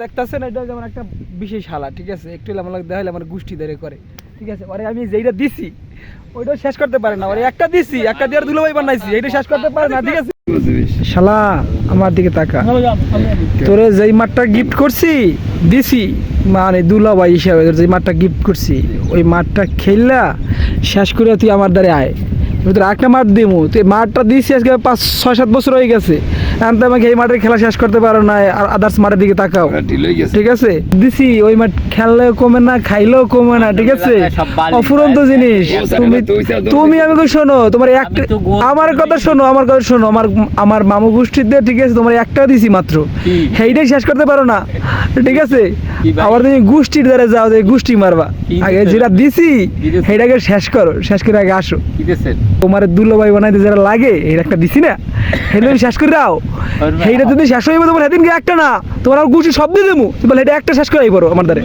দেখতেছেন এটা যেমন একটা বিশেষ হালা ঠিক আছে? একটু আমার দেখা হলে আমার গোষ্ঠী ধরে করে ঠিক আছে? ওরে আমি যেইটা দিছি ওইটা শেষ করতে পারে না। ওরে একটা দিছি একটা দিয়ে দুলোভাই বানাইছি এইটা শেষ করতে পারে না ঠিক আছে? শালা আমার দিকে তাকা। তোরে যেই মাঠটা গিফট করছি দিছি মানে দুলাভাই হিসাবে তোর যেই মাঠটা গিফট করছি ওই মাঠটা খেললা শেষ করে তুই আমার দ্বারে আয়। তোর একটা মাঠ দিমু তুই মাঠটা দিছি আজকে পাঁচ ছয় সাত বছর হয়ে গেছে। তো আমাকে এই মাঠের খেলা শেষ করতে পারো না আর আদার্স মাঠের দিকে তাকাও। হয়ে ঠিক আছে? দিছি ওই মাঠ খেললেও কমে না খাইলেও কমে না ঠিক আছে? অফুরন্ত জিনিস। তুমি তুমি আমি কই শোনো তোমার একটা আমার কথা শোনো আমার কথা শোনো আমার আমার মামু গোষ্ঠীতে ঠিক আছে তোমার একটা দিছি মাত্র। হেইটাই সেইটাই শেষ করতে পারো না ঠিক আছে? আবার তুমি গোষ্ঠীর দ্বারে যাও যে গোষ্ঠী মারবা। আগে যেটা দিছি সেটাকে শেষ করো শেষ করে আগে আসো। তোমার দুল্লভাই বানাইতে যারা লাগে এটা একটা দিছি না? সেটা তুমি শেষ করে দাও। সেটা সেইটা যদি শেষ যাবে তোমার সেদিনকে একটা না তোমার আর গুষ্টি সব দিয়ে দেবো। তুমি এটা একটা শেষ করে পড়ো আমার দ্বারে।